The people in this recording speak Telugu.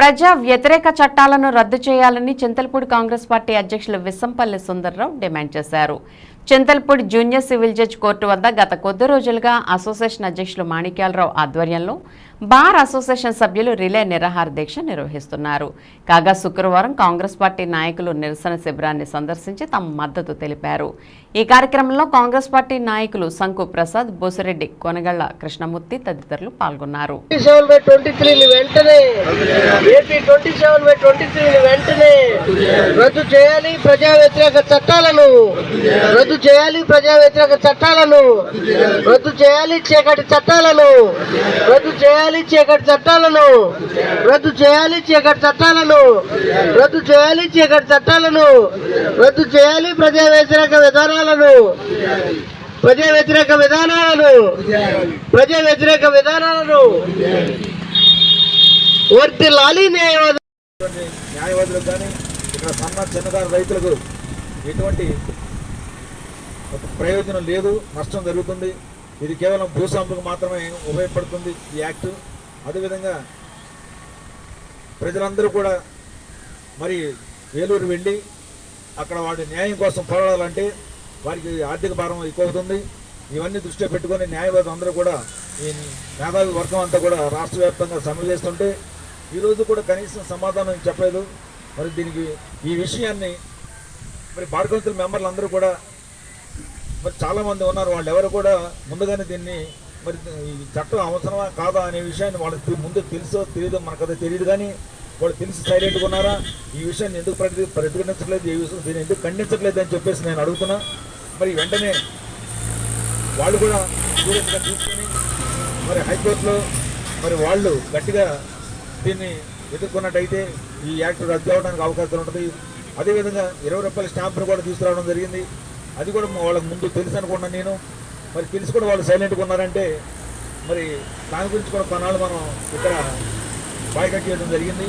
ప్రజా వ్యతిరేక చట్టాలను రద్దు చేయాలని చింతలపూడి కాంగ్రెస్ పార్టీ అధ్యక్షులు విస్సంపల్లి సుందర్రావు డిమాండ్ చేశారు. Chintalapudi junior civil judge court వద్ద గత కొద్ది రోజులుగా అసోసియేషన్ అధ్యక్షులు మాణిక్యాలరావు ఆధ్వర్యంలో బార్ అసోసియేషన్ సభ్యులు రిలే నిరాహార దీక్ష నిర్వహిస్తున్నారు. కాగా శుక్రవారం కాంగ్రెస్ పార్టీ నాయకులు నిరసన శిబిరాన్ని సందర్శించి తమ మద్దతు తెలిపారు. ఈ కార్యక్రమంలో కాంగ్రెస్ పార్టీ నాయకులు శంకు ప్రసాద్ బోసిరెడ్డి కొనగళ్ళ కృష్ణమూర్తి తదితరులు పాల్గొన్నారు. వెంటనే వెంటనే రద్దు చేయాలి. ప్రజా వ్యతిరేక చట్టాలను రద్దు చేయాలి ప్రజా వ్యతిరేక చట్టాలను. రద్దు చేయాలి చీకటి చట్టాలను. రద్దు చేయాలి చీకటి చట్టాలను. రద్దు చేయాలి చీకటి చట్టాలను. రద్దు చేయాలి చీకటి చట్టాలను. రద్దు చేయాలి ప్రజా వ్యతిరేక విధానాలను. ప్రజా వ్యతిరేక విధానాలను. ప్రజా వ్యతిరేక విధానాలను. వర్తిల్లాలి న్యాయవాద న్యాయవాదులకు కానీ ఇక్కడ సన్న చిన్నదారు రైతులకు ఎటువంటి ప్రయోజనం లేదు నష్టం జరుగుతుంది. ఇది కేవలం భూస్వాములకు మాత్రమే ఉపయోగపడుతుంది ఈ యాక్ట్. అదేవిధంగా ప్రజలందరూ కూడా మరి వేలూరు వెళ్ళి అక్కడ వాడి న్యాయం కోసం పోరాడాలంటే వారికి ఆర్థిక భారం ఎక్కువ అవుతుంది ఇవన్నీ దృష్టిలో పెట్టుకొని న్యాయవాదులు అందరూ కూడా ఈ మేధావి వర్గం అంతా కూడా రాష్ట్ర వ్యాప్తంగా సమ్మె చేస్తుంటే ఈరోజు కూడా కనీసం సమాధానం చెప్పలేదు. మరి దీనికి ఈ విషయాన్ని మరి బార్ కౌన్సిల్ మెంబర్లు అందరూ కూడా మరి చాలామంది ఉన్నారు. వాళ్ళు ఎవరు కూడా ముందుగానే దీన్ని మరి ఈ చట్టం అవసరమా కాదా అనే విషయాన్ని వాళ్ళకి ముందు తెలుసో తెలియదో మనకు అది తెలియదు కానీ వాళ్ళు తెలిసి సైలెంట్గా ఉన్నారా? ఈ విషయాన్ని ఎందుకు ప్రతి ప్రతిఘటించట్లేదు? ఈ విషయం దీన్ని ఎందుకు ఖండించట్లేదు అని చెప్పేసి నేను అడుగుతున్నా. మరి వెంటనే వాళ్ళు కూడా సీరియస్గా తీసుకొని మరి హైకోర్టులో మరి వాళ్ళు గట్టిగా దీన్ని ఎదుర్కొన్నట్టయితే ఈ యాక్ట్ రద్దు అవడానికి అవకాశం ఉంటుంది. అదేవిధంగా ఇరవై రూపాయల స్టాంపును కూడా తీసుకురావడం జరిగింది. అది కూడా వాళ్ళకి ముందు తెలుసు అనుకున్నాను నేను. మరి తెలిసి కూడా వాళ్ళు సైలెంట్గా ఉన్నారంటే మరి దాని గురించి కూడా కొన్నాళ్ళు మనం ఇక్కడ బాయ్కట్ చేయడం జరిగింది.